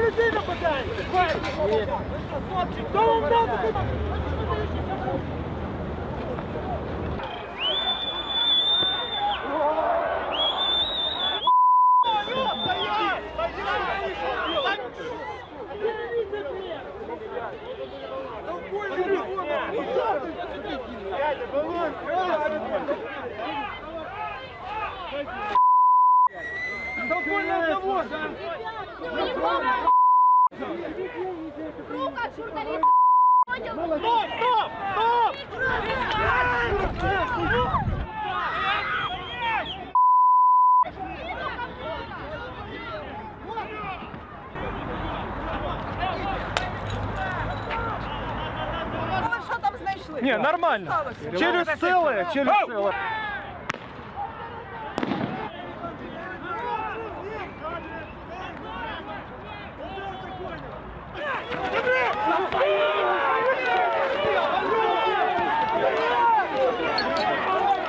людей нападаєте! Хлопчик, хто вам дав таку? Рука от журналиста. Стоп, стоп, стоп! Ні, нормально. Челюсть целая, челюсть целая.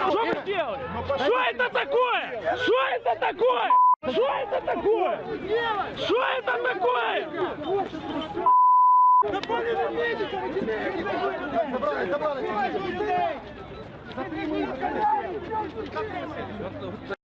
Что вы делаете? Что это такое? Что это такое? Что это такое? Что это такое? Забрали, забрали.